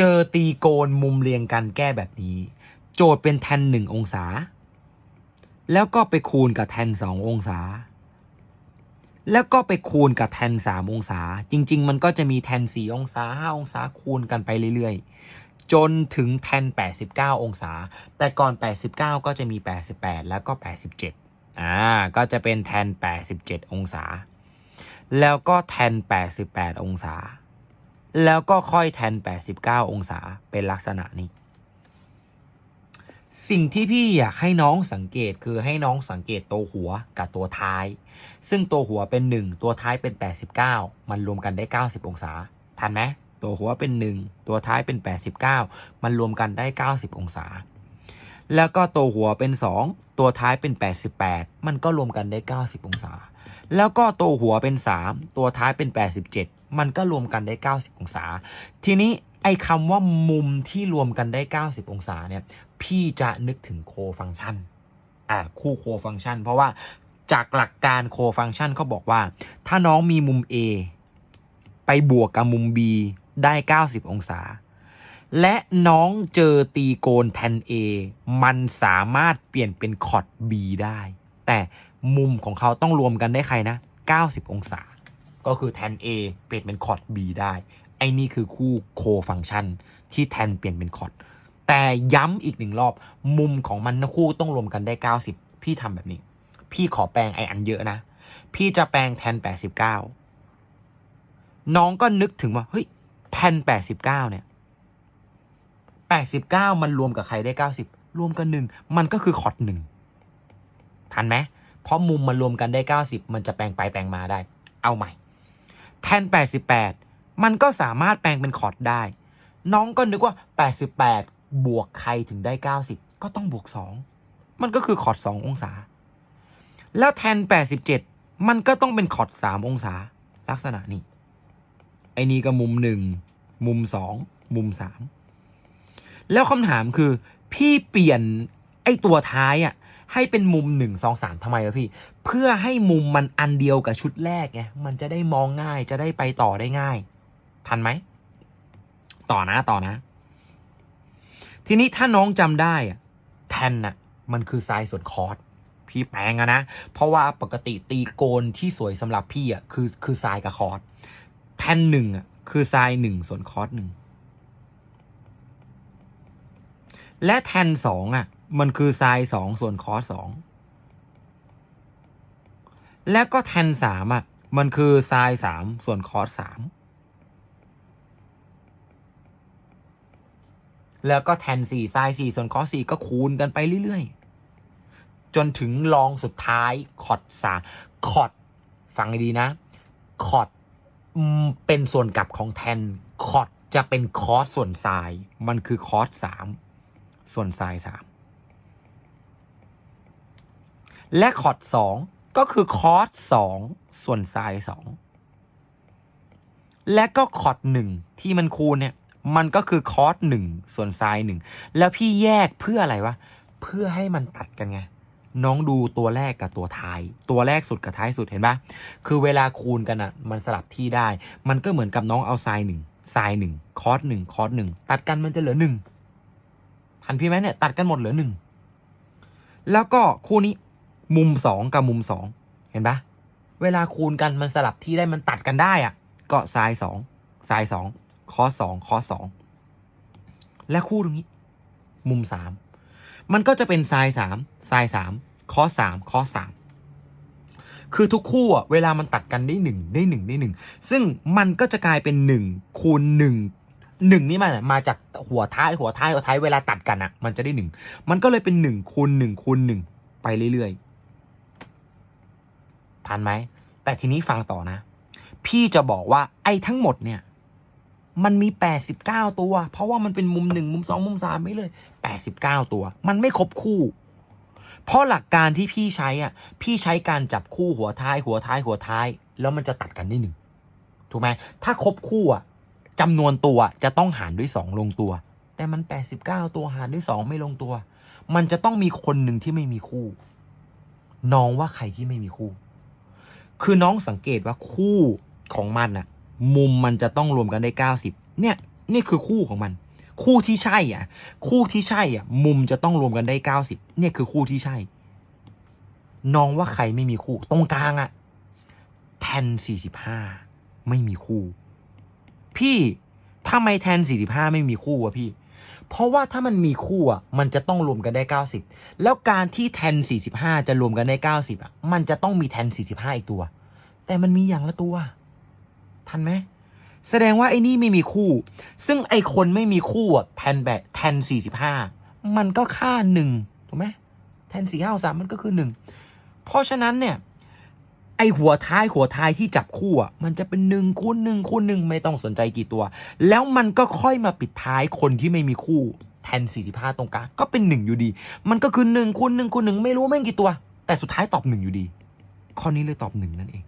เจอตีโกนมุมเรียงกันแก้แบบนี้ โจทย์เป็นแทนหนึ่งองศา แล้วก็ไปคูณกับแทนสององศา แล้วก็ไปคูณกับแทนสามองศา จริง ๆ มันก็จะมีแทนสี่องศาห้าองศาคูณกันไปเรื่อยๆ จนถึงแทน89องศา แต่ก่อน89ก็จะมี88แล้วก็87อ่าก็จะเป็นแทน87องศา แล้วก็แทน88องศา แล้วก็ค่อยแทน 89 องศาเป็นลักษณะนี้ สิ่งที่พี่อยากให้น้องสังเกตคือให้น้องสังเกตตัวหัวกับตัวท้าย ซึ่งตัวหัวเป็น 1 ตัวท้ายเป็น 89 มันรวมกันได้ 90 องศา ทันไหมตัวหัวเป็น 1 ตัวท้ายเป็น 89 มันรวมกันได้ 90 องศา แล้วก็ตัวหัวเป็น 2 ตัวท้ายเป็น 88 มันก็รวมกันได้ 90 องศา แล้วก็ตัวหัวเป็น 3 ตัวท้ายเป็น 87 มันก็รวมกันได้ 90 องศา ทีนี้ไอ้คำว่ามุมที่รวมกันได้ 90 องศาเนี่ย พี่จะนึกถึงโคฟังชันอ่าคู่โคฟังชัน เพราะว่าจากหลักการโคฟังชันเขาบอกว่า ถ้าน้องมีมุม A ไปบวกกับมุม B ได้ 90 องศา และน้องเจอตีโกนแทน A มันสามารถเปลี่ยนเป็นคอร์ด B ได้ แต่ มุมของเขาต้องรวมกันได้ใครนะ 90 องศา ก็คือแทน A เปลี่ยนเป็นคอร์ด B ได้ ไอ้นี่คือคู่โคฟังชันที่แทนเปลี่ยนเป็นคอร์ด แต่ย้ำอีกหนึ่งรอบ มุมของมันทั้งคู่ต้องรวมกันได้ 90 พี่ทำแบบนี้ พี่ขอแปลงไออันเยอะนะ พี่จะแปลงแทน 89 น้องก็นึกถึงว่า เฮ้ย แทน 89 เนี่ย 89 มันรวมกับใครได้ 90 รวมกันหนึ่ง มันก็คือคอร์ดหนึ่งทันไหม เพราะมุมมันรวมกันได้ 90 มันจะแปลงไปแปลงมาได้ เอาใหม่ แทน 88 มันก็สามารถแปลงเป็นคอร์ดได้ น้องก็นึกว่า 88 บวกใครถึงได้ 90 ก็ต้องบวก 2 มันก็คือคอร์ด 2 องศา แล้วแทน 87 มันก็ต้องเป็นคอร์ด 3 องศา ลักษณะนี้ ไอ้นี่ก็มุม 1 มุม 2 มุม 3 แล้วคำถามคือ พี่เปลี่ยนไอ้ตัวท้ายอะ ให้เป็นมุม 1 2 3ทำไมวะพี่ เพื่อให้มุมมันอันเดียวกับชุดแรกไงมันจะได้มองง่ายจะได้ไปต่อได้ง่าย ทันไหม ต่อนะต่อนะ ทีนี้ถ้าน้องจำได้อะแทนน่ะ มันคือไซน์ส่วนคอร์สพี่แปลงอะนะ เพราะว่าปกติตีโกนที่สวยสำหรับพี่อะคือคือไซน์กับคอร์สแทนหนึ่งอะคือไซน์หนึ่งส่วนคอร์สหนึ่งและแทนสองอะ มันคือไซน์สองส่วนคอสสองและก็แทนสามอะ มันคือไซน์สามส่วนคอสสามแล้วก็แทนสี่ไซน์สี่ส่วนคอสสี่ก็คูณกันไปเรื่อยๆ จนถึงลองสุดท้ายคอดสามคอดฟังให้ดีนะคอดเป็นส่วนกลับของแทนคอดจะเป็นคอสส่วนไซน์มันคือคอสสามส่วนไซน์สาม และคอร์ดสองก็คือคอสสองส่วนไซน์สองและก็คอร์ดหนึ่งที่มันคูณเนี่ย มันก็คือคอสหนึ่งส่วนไซน์หนึ่งแล้วพี่แยกเพื่ออะไรวะเพื่อให้มันตัดกันไงน้องดูตัวแรกกับตัวท้าย ตัวแรกสุดกับท้ายสุดเห็นปะคือเวลาคูณกันอะ่ะ มันสลับที่ได้ มันก็เหมือนกับน้องเอาไซน์หนึ่งไซน์หนึ่งคอร์สหนึ่งคอร์สหนึ่งตัดกันมันจะเหลือหนึ่งทันพี่ไหมเนี่ยตัดกันหมดเหลือหนึ่งแล้วก็คู่นี้ มุมสองกับมุมสองเห็นปะเวลาคูณกันมันสลับที่ได้มันตัดกันได้อะ่ะก็ไซน์สองไซน์สองคอสองคอสองและคู่ตรงนี้ มุมสามมันก็จะเป็นไซน์สามไซน์สามคอสสามคอสสามคือทุกคู่อะเวลามันตัดกันได้หนึ่งได้หนึ่งได้หนึ่งซึ่งมันก็จะกลายเป็นหนึ่งคูณหนึ่งหนึ่งนี่มันมาจากหัวท้ายหัวท้ายหัวท้ายเวลาตัดกันอะ มันจะได้หนึ่งมันก็เลยเป็นหนึ่งคูณหนึ่งคูณหนึ่งไปเรื่อยๆ ทันไหม แต่ทีนี้ฟังต่อนะ พี่จะบอกว่าไอ้ทั้งหมดเนี่ย มันมี 89 ตัว เพราะว่ามันเป็นมุมหนึ่งมุมสองมุมสามไม่เลย 89 ตัว มันไม่ครบคู่ เพราะหลักการที่พี่ใช้อะ พี่ใช้การจับคู่หัวท้าย หัวท้ายหัวท้าย แล้วมันจะตัดกันได้หนึ่งถูกไหมถ้าครบคู่อะจำนวนตัวจะต้องหารด้วย2ลงตัว แต่มัน 89 ตัวหารด้วย2ไม่ลงตัว มันจะต้องมีคนหนึ่งที่ไม่มีคู่ น้องว่าใครที่ไม่มีคู่ คือน้องสังเกตว่าคู่ของมันน่ะมุมมันจะต้องรวมกันได้ 90 เนี่ยนี่คือคู่ของมัน คู่ที่ใช่อะ คู่ที่ใช่อะ มุมจะต้องรวมกันได้เก้าสิบเนี่ยคือคู่ที่ใช่ น้องว่าใครไม่มีคู่ ตรงกลางอะแทนสี่สิบห้าไม่มีคู่ พี่ทำไมแทนสี่สิบห้าไม่มีคู่วะพี่ เพราะว่าถ้ามันมีคู่อะมันจะต้องรวมกันได้เก้าสิบแล้วการที่แทนสี่สิบห้าจะรวมกันได้เก้าสิบอะ มันจะต้องมีแทนสี่สิบห้าอีกตัว แต่มันมีอย่างละตัว ทันไหม แสดงว่าไอ้นี่ไม่มีคู่ ซึ่งไอ้คนไม่มีคู่อะแทนแบบแทนสี่สิบห้ามันก็ค่าหนึ่งถูกไหมแทนสี่ห้าสามมันก็คือหนึ่งเพราะฉะนั้นเนี่ย ไอหัวท้ายหัวท้ายที่จับคู่อะมันจะเป็นหนึ่งคูณหนึ่งคูณหนึ่งไม่ต้องสนใจกี่ตัว แล้วมันก็ค่อยมาปิดท้ายคนที่ไม่มีคู่แทนสี่สิบห้าตรงกลางก็เป็นหนึ่งอยู่ดี มันก็คือหนึ่งคูณหนึ่งคูณหนึ่งไม่รู้แม่งกี่ตัว แต่สุดท้ายตอบหนึ่งอยู่ดี ข้อนี้เลยตอบหนึ่งนั่นเอง